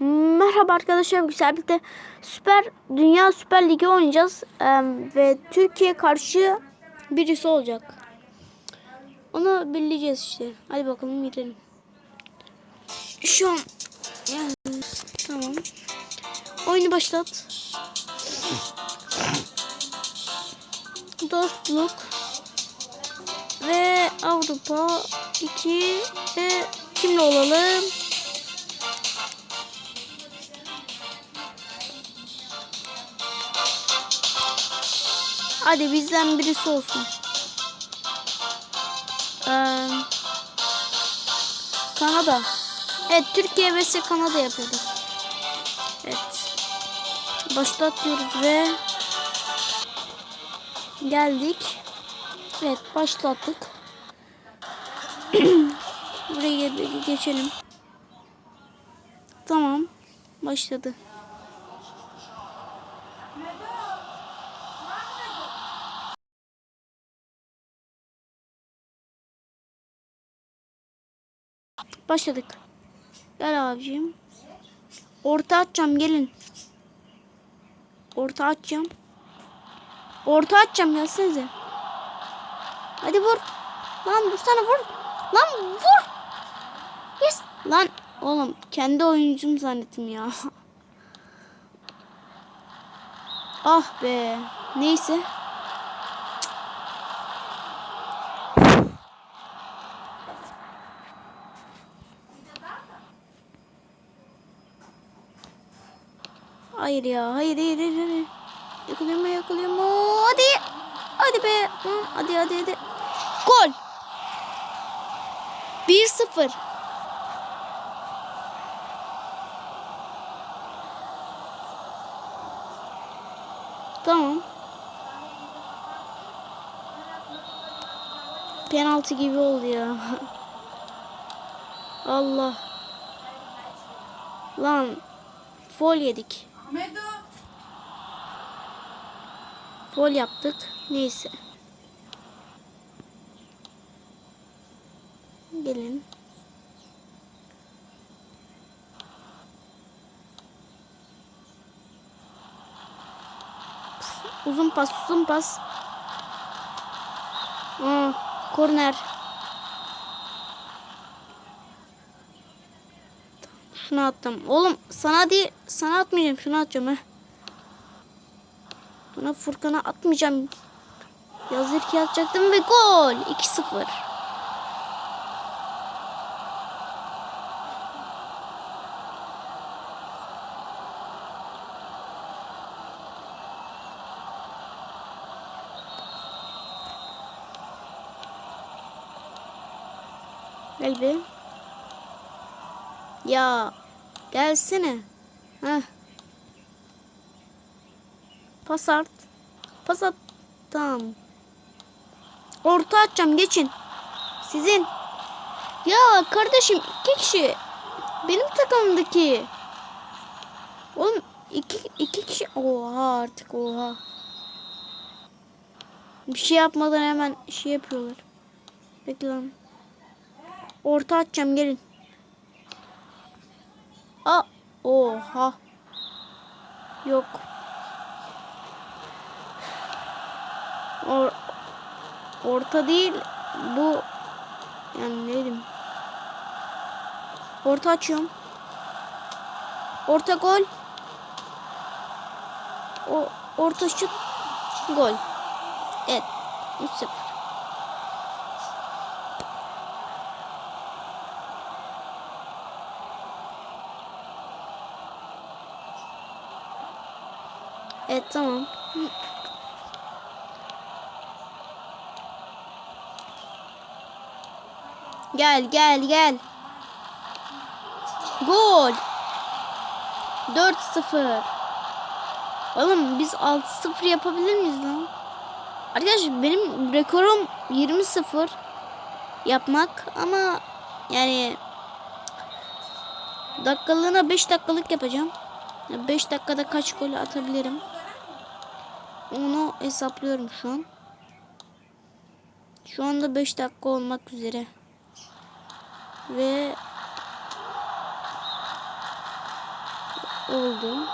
Merhaba arkadaşlar güzel birlikte Süper Dünya Süper Ligi oynayacağız Ee, ve Türkiye karşı birisi olacak. Onu bileceğiz işte. Hadi bakalım gidelim. Şu an yani, tamam. Oyunu başlat. Dostluk ve Avrupa 2 ve kimle olalım? Hadi bizden birisi olsun. Ee, Kanada. Evet Türkiye vs Kanada yapıyoruz. Evet. Başlat diyoruz ve geldik. Evet başlattık. Buraya ge- geçelim. Tamam. Başladı. Başladık. Gel abicim. Orta atacağım gelin. Orta atacağım. Orta atacağım gelsenize. Hadi vur. Lan vursana vur. Lan vur. Yes. Lan oğlum kendi oyuncum zannettim ya. ah be. Neyse. Hayır ya. Hayır hayır hayır. hayır. Yakalıyor mu yakalıyor mu? Hadi. Hadi be. Hadi hadi hadi. Gol. 1-0. Tamam. Penaltı gibi oldu ya. Allah. Lan. Fol yedik. Medo. Yaptık. Neyse. Gelin. Uzun pas, uzun pas. Aa, korner. Şunu attım. Oğlum sana değil, sana atmayacağım. Şunu atacağım he. Buna Furkan'a atmayacağım. Yazır ki atacaktım ve gol. 2-0. Gel be. Ya gelsene. Heh. Pas at. Pas. Tamam. Orta atacağım geçin. Sizin. Ya kardeşim iki kişi. Benim takımımdaki. Oğlum iki, iki kişi. Oha artık oha. Bir şey yapmadan hemen şey yapıyorlar. Bekle lan. Orta atacağım gelin. Aa, oha. Yok. Or orta değil bu yani neydim? Orta açıyorum. Orta gol. O orta şut gol. Evet. 3-0. Evet tamam. Gel gel gel. Gol. 4-0. Oğlum biz 6-0 yapabilir miyiz lan? Arkadaşlar benim rekorum 20-0 yapmak ama yani dakikalığına 5 dakikalık yapacağım. 5 dakikada kaç gol atabilirim? Onu hesaplıyorum şu an. Şu anda 5 dakika olmak üzere. Ve oldu.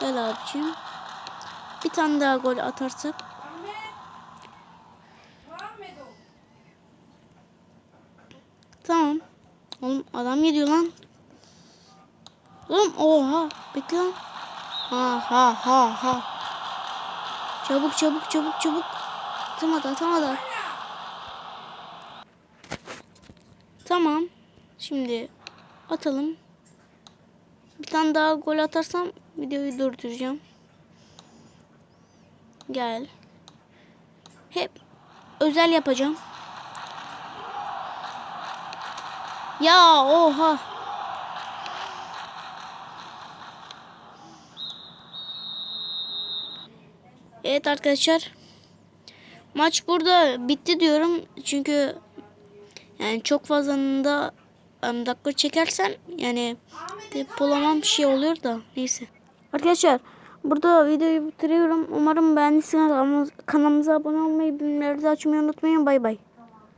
Gel abicim. Bir tane daha gol atarsak. Tamam. Oğlum adam geliyor lan. Oğlum oha. Bekle lan. Ha ha ha ha. Çabuk çabuk çabuk çabuk. Atamadı atamadı. Tamam. Şimdi atalım. Bir tane daha gol atarsam videoyu durduracağım. Gel. Hep özel yapacağım. Ya oha. Evet arkadaşlar. Maç burada bitti diyorum. Çünkü yani çok fazlalığında em, dakika çekersen yani depolamam bir şey oluyor da neyse. Arkadaşlar burada videoyu bitiriyorum. Umarım beğendiyseniz kanalımıza abone olmayı, bildirimleri açmayı unutmayın. Bay bay.